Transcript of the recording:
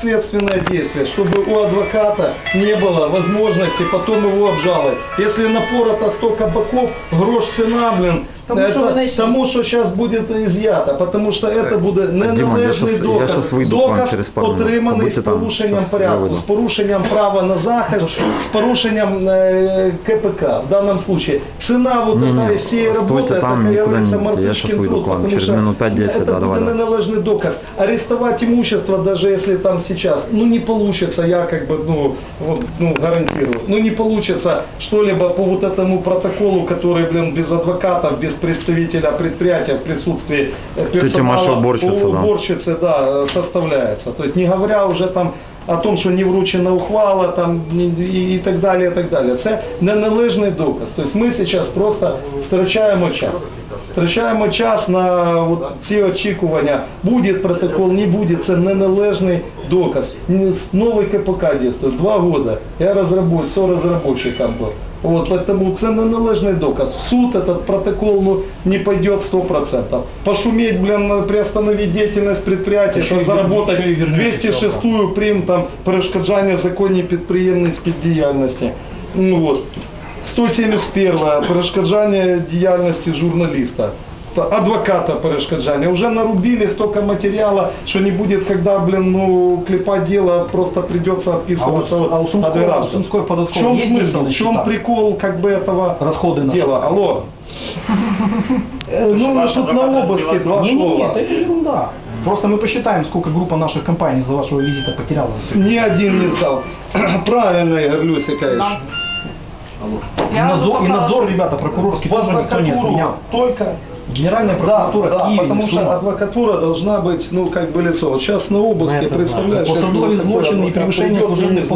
следственное действие, чтобы у адвоката не было возможности потом его обжаловать. Если напора-то столько боков, грош цена, блин, Тому, що это вони ще- тому, що зараз буде изъято, потому що це буде неналежний я щас- я доказ. Доказ через пару отриманий з там, порушенням порядку, з порушенням права на захист, з порушенням е, КПК в данном случае. Цена вот Не, этой не, всей работы, это, там, как никуда говорится, мартышкин выйду труд, к вам потому через что минут 5-10, это да, давай, будет да. неналежный доказ. Арестовать имущество, даже если там сейчас, ну не получится, я как бы, ну, вот, ну гарантирую, ну не получится что-либо по вот этому протоколу, который, блин, без адвокатов, без представителя предприятия в присутствии э, Тетя Маша персонала, уборщица, да. уборщицы, да, э, составляется. То есть не говоря уже там о том, що не вручена ухвала там, і, так далі, і так далі. Це неналежний доказ. Тобто ми зараз просто втрачаємо час. Втрачаємо час на от ці очікування. Буде протокол, не буде, це неналежний доказ. Новий КПК дійсно, два роки. Я розробив, там був. Вот, поэтому це неналежний доказ. В суд этот протокол ну, не пойдет 100%. Пошуметь, блин, приостановить деятельность предприятия, Еще что и заработать еще и вернете 206-ю прим там перешкоджання законній підприємницькій діяльності. Ну, вот. 171 перешкоджання діяльності журналіста. Та- Адвоката перешкоджання. Уже нарубили столько материала, что не будет, когда, блин, ну, клепать дело, просто придется отписываться А у- а у от Сумской- у Сумской В чем смысл? В чем прикол как бы этого Расходы на дела? что? Алло. Э, Ну, у нас тут на обыске два слова. это ерунда. Просто мы посчитаем, сколько группа наших компаний за вашего визита потеряла. Ни один не сдал. Правильно, Игорь Люсикович. И надзор, и надзор, ребята, прокурорский тоже никто не отменял. только Генеральная прокуратура да, в Киеве, потому что адвокатура должна быть, ну, как бы лицо. Вот сейчас на обыске, представляешь, бы такой злочины и превышение служебных